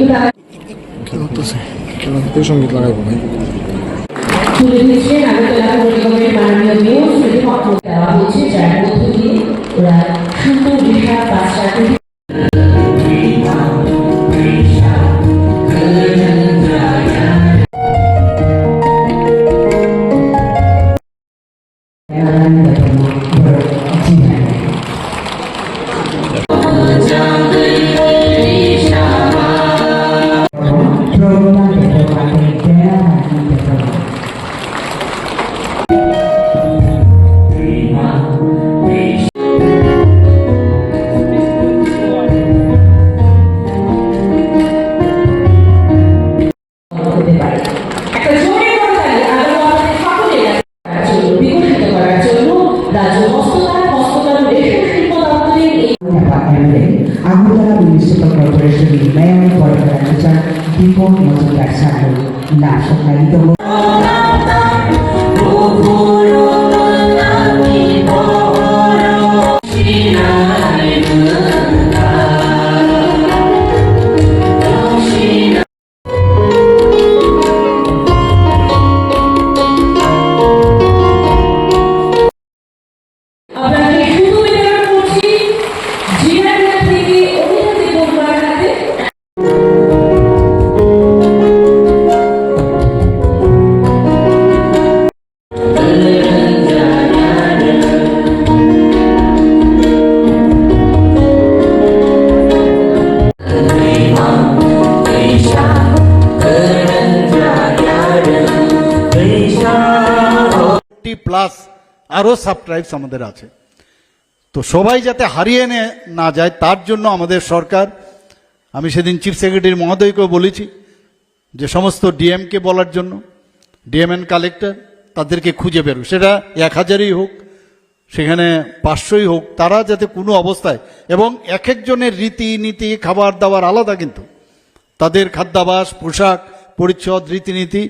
একটু তারা কি করতেছে কেন তো সংগীত লাগাইবো ভাই দেওয়া হয়েছে যার അഹൂതല മുനിസിപ്പൽ കോർപ്പറേഷൻ മേയർ പ്രഖ്യാപിച്ച ദീപോ മോചന സാഹു നാഷണൽ টি প্লাস আরও সাবট্রাইবস আমাদের আছে। তো সবাই যাতে হারিয়ে নে না যায়, তার জন্য আমাদের সরকার, আমি সেদিন চিফ সেক্রেটারি মহোদয়কেও বলেছি যে সমস্ত ডিএমকে বলার জন্য ডিএম অ্যান্ড কালেক্টর তাদেরকে খুঁজে বেরো সেটা এক হাজারই হোক, সেখানে পাঁচশোই হোক, তারা যাতে কোনো অবস্থায় এবং এক একজনের রীতি নীতি, খাবার দাবার আলাদা কিন্তু। তাদের খাদ্যাভাস, পোশাক, পরিচ্ছদ, রীতিনীতি,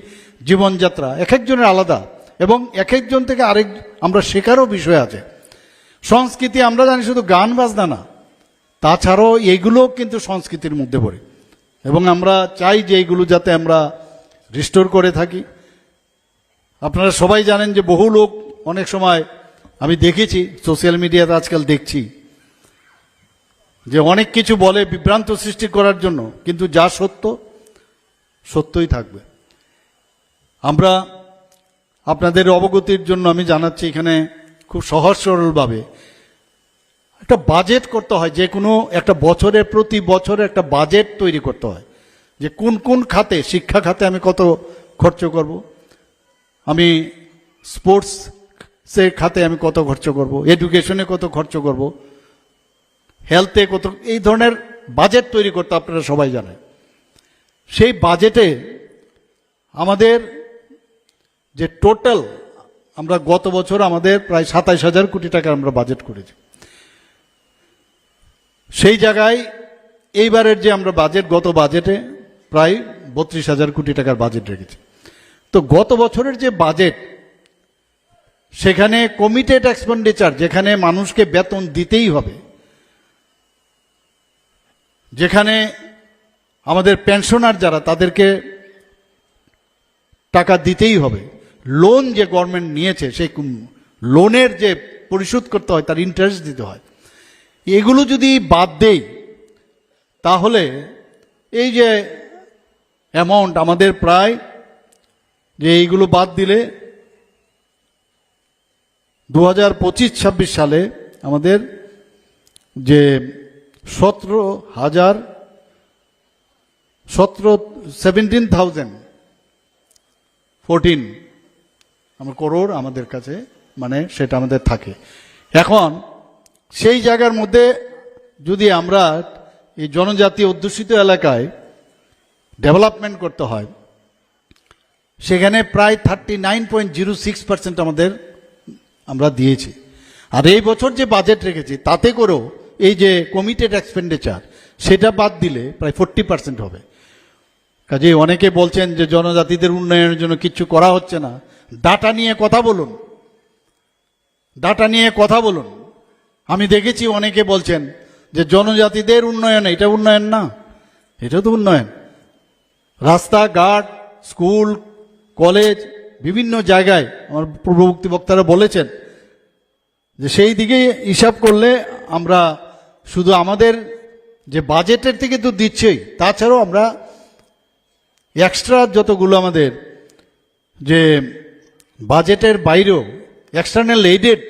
জীবনযাত্রা এক একজনের আলাদা। এবং এক একজন থেকে আরেক আমরা শেখারও বিষয় আছে। সংস্কৃতি আমরা জানি শুধু গান, বাজনা না। তাছাড়াও এইগুলো কিন্তু সংস্কৃতির মধ্যে পড়ে। এবং আমরা চাই যে এইগুলো যাতে আমরা রিস্টোর করে থাকি। আপনারা সবাই জানেন যে বহু লোক অনেক সময় আমি দেখেছি সোশ্যাল মিডিয়াতে আজকাল দেখছি, যে অনেক কিছু বলে বিভ্রান্ত সৃষ্টি করার জন্য, কিন্তু যা সত্য, সত্যই থাকবে। আমরা আপনাদের অবগতির জন্য আমি জানাচ্ছি এখানে খুব সহজ সরলভাবে। একটা বাজেট করতে হয়, যে কোনো একটা বছরের, প্রতি বছরে একটা বাজেট তৈরি করতে হয়। যে কোন কোন খাতে, শিক্ষা খাতে আমি কত খরচ করব? আমি স্পোর্টস সে খাতে আমি কত খরচ করব? এডুকেশনে কত খরচ করব? হেলথে কত, এই ধরনের বাজেট তৈরি করতে আপনারা সবাই জানেন। সেই বাজেটে আমাদের যে টোটাল আমরা গত বছর আমাদের প্রায় সাতাইশ হাজার কোটি টাকা আমরা বাজেট করেছি। সেই জায়গায় এইবারের যে আমরা বাজেট, গত বাজেটে প্রায় বত্রিশ হাজার কোটি টাকার বাজেট রেখেছি। তো গত বছরের যে বাজেট, সেখানে কমিটেড এক্সপেন্ডিচার যেখানে মানুষকে বেতন দিতেই হবে, যেখানে আমাদের পেনশনার যারা, তাদেরকে টাকা দিতেই হবে লোন যে গভর্নমেন্ট নিয়েছে, সেই লোনের যে পরিশোধ করতে হয়, তার ইন্টারেস্ট দিতে হয়। এগুলো যদি বাদ দেই, তাহলে এই যে অ্যামাউন্ট আমাদের প্রায় যে এইগুলো বাদ দিলে দু হাজার পঁচিশ, ছাব্বিশ সালে আমাদের যে সতেরো হাজার সতেরো সেভেন্টিন থাউজেন্ড ফোরটিন আমার করোড় আমাদের কাছে মানে সেটা আমাদের থাকে। এখন, সেই জায়গার মধ্যে যদি আমরা এই জনজাতি অধ্যুষিত এলাকায় ডেভেলপমেন্ট করতে হয়, সেখানে প্রায় thirty nine point zero six percent আমাদের আমরা দিয়েছি। আর এই বছর যে বাজেট রেখেছি, তাতে করেও এই যে কমিটেড এক্সপেন্ডিচার সেটা বাদ দিলে প্রায় ফোরটি পার্সেন্ট হবে। কাজে অনেকে বলছেন যে জনজাতিদের উন্নয়নের জন্য কিছু করা হচ্ছে না। ডাটা নিয়ে কথা বলুন। ডাটা নিয়ে কথা বলুন। আমি দেখেছি অনেকে বলছেন যে জনজাতিদের উন্নয়ন, এটা উন্নয়ন না, এটা তো উন্নয়ন। রাস্তাঘাট, স্কুল, কলেজ, বিভিন্ন জায়গায় আমার পূর্ববর্তী বক্তারা বলেছেন যে সেই দিকে হিসাব করলে আমরা শুধু আমাদের যে বাজেটের থেকে তো দিচ্ছেই, তাছাড়াও আমরা এক্সট্রা যতগুলো আমাদের যে বাজেটের বাইরেও এক্সটার্নাল এইডেড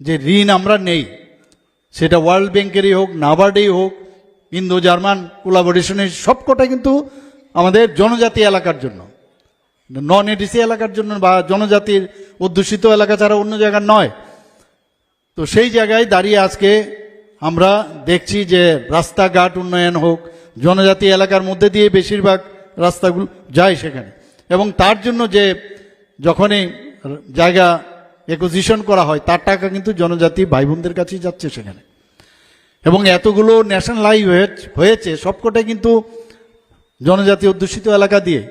যে ঋণ আমরা নেই, সেটা ওয়ার্ল্ড ব্যাংকেরই হোক নাবার্ডেই হোক ইন্দো জার্মান কোলাবোরেশনের সবকটা কিন্তু আমাদের জনজাতি এলাকার জন্য। নন এডিসি এলাকার জন্য বা জনজাতির অধ্যুষিত এলাকা ছাড়া অন্য জায়গার নয়। তো সেই জায়গায় দাঁড়িয়ে আজকে আমরা দেখছি যে রাস্তাঘাট উন্নয়ন হোক, জনজাতি এলাকার মধ্যে দিয়ে বেশিরভাগ রাস্তাগুলো যায় সেখানে। এবং তার জন্য যে যখনই জায়গা একজিশন করা হয়, তার টাকা কিন্তু জনজাতি ভাই বোনদের কাছেই যাচ্ছে সেখানে। এবং এতগুলো ন্যাশনাল হাইওয়ে হয়েছে সবকটাই কিন্তু জনজাতি অধ্যুষিত এলাকা দিয়ে।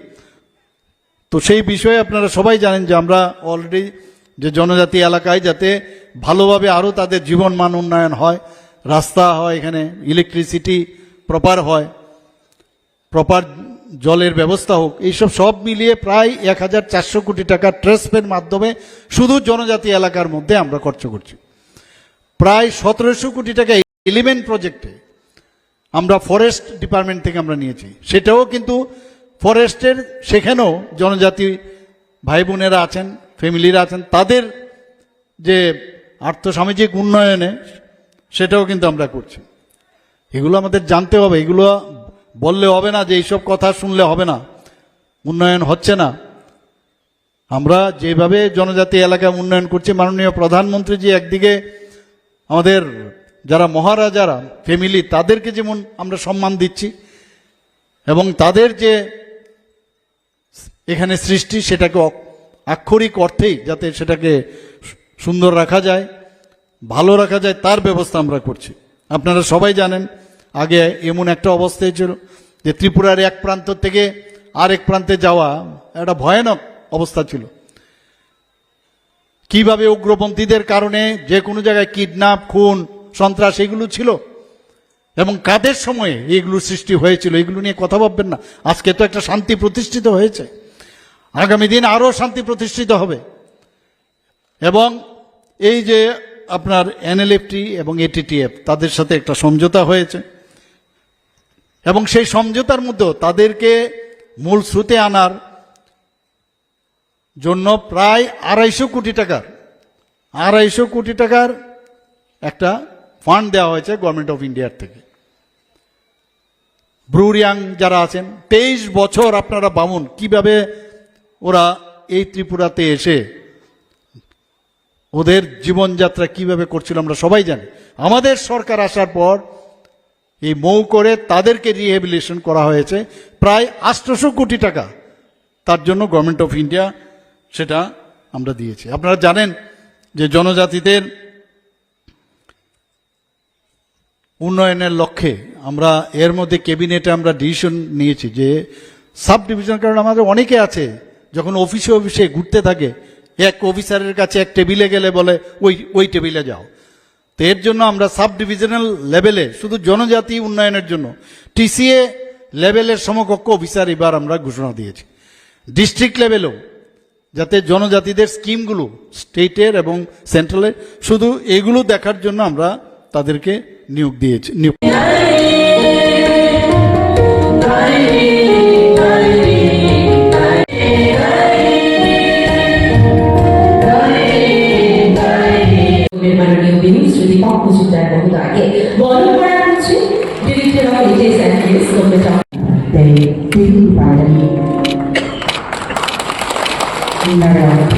তো সেই বিষয়ে আপনারা সবাই জানেন যে আমরা অলরেডি যে জনজাতি এলাকায় যাতে ভালোভাবে আরও তাদের জীবন মান উন্নয়ন হয়, রাস্তা হয় এখানে ইলেকট্রিসিটি প্রপার হয় প্রপার জলের ব্যবস্থা হোক, এইসব সব মিলিয়ে প্রায় এক হাজার চারশো কোটি টাকা ট্রাস্টের মাধ্যমে শুধু জনজাতি এলাকার মধ্যে আমরা খরচ করছি। প্রায় সতেরোশো কোটি টাকা এলিমেন্ট প্রজেক্টে আমরা ফরেস্ট ডিপার্টমেন্ট থেকে আমরা নিয়েছি। সেটাও কিন্তু ফরেস্টের, সেখানেও জনজাতি ভাই বোনেরা আছেন, ফ্যামিলিরা আছেন, তাদের যে আর্থসামাজিক উন্নয়নে সেটাও কিন্তু আমরা করছি। এগুলো আমাদের জানতে হবে, এগুলো বললে হবে না, যে এইসব কথা শুনলে হবে না, উন্নয়ন হচ্ছে না। আমরা যেভাবে জনজাতি এলাকায় উন্নয়ন করছি, মাননীয় প্রধানমন্ত্রী যে একদিকে আমাদের যারা মহারাজারা ফ্যামিলি তাদেরকে যেমন আমরা সম্মান দিচ্ছি, এবং তাদের যে এখানে সৃষ্টি, সেটাকে আক্ষরিক অর্থেই যাতে সেটাকে সুন্দর রাখা যায়, ভালো রাখা যায়, তার ব্যবস্থা আমরা করছি। আপনারা সবাই জানেন আগে এমন একটা অবস্থায় ছিল যে ত্রিপুরার এক প্রান্ত থেকে আরেক প্রান্তে যাওয়া একটা ভয়ানক অবস্থা ছিল। কীভাবে উগ্রপন্থীদের কারণে যে কোনো জায়গায় কিডন্যাপ, খুন, সন্ত্রাস এগুলো ছিল এবং কাদের সময়ে এগুলো সৃষ্টি হয়েছিল এগুলো নিয়ে কথা ভাববেন না। আজকে তো একটা শান্তি প্রতিষ্ঠিত হয়েছে। আগামী দিন আরও শান্তি প্রতিষ্ঠিত হবে। এবং এই যে আপনার এনএলএফটি এবং এটিটিএফ তাদের সাথে একটা সমঝোতা হয়েছে। এবং সেই সমঝোতার মধ্যেও তাদেরকে মূল স্রোতে আনার জন্য প্রায় আড়াইশো কোটি টাকার, আড়াইশো কোটি টাকার একটা ফান্ড দেওয়া হয়েছে গভর্নমেন্ট অফ ইন্ডিয়ার থেকে। ব্রুরিয়াং যারা আছেন, তেইশ বছর আপনারা বামুন, কীভাবে ওরা এই ত্রিপুরাতে এসে ওদের জীবনযাত্রা কীভাবে করছিল আমরা সবাই জানি। আমাদের সরকার আসার পর এই মৌ করে তাদেরকে রিহেবিলিটেশন করা হয়েছে, প্রায় আটশোশো কোটি টাকা। তার জন্য গভর্নমেন্ট অফ ইন্ডিয়া সেটা আমরা দিয়েছি। আপনারা জানেন যে জনজাতিদের উন্নয়নের লক্ষ্যে আমরা এর মধ্যে ক্যাবিনেটে আমরা ডিসিশন নিয়েছি যে সাব ডিভিশন কারণ আমাদের অনেকে আছে, যখন অফিসে অফিসে ঘুরতে থাকে, এক অফিসারের কাছে এক টেবিলে গেলে বলে, ওই ওই টেবিলে যাও। তো এর জন্য আমরা সাব ডিভিশনাল লেভেলে শুধু জনজাতি উন্নয়নের জন্য টিসিএ লেভেলের সমকক্ষ অফিসার এবার আমরা ঘোষণা দিয়েছি। ডিস্ট্রিক্ট লেভেলেও যাতে জনজাতিদের স্কিমগুলো স্টেটের এবং সেন্ট্রালের, শুধু এগুলো দেখার জন্য আমরা তাদেরকে নিয়োগ দিয়েছি। নিয়োগ 나는 너무도 아예 뭐를 뭐라 그러지? 뮤직처럼 이제 산길 너무 정. 네, 그 말은 우리나라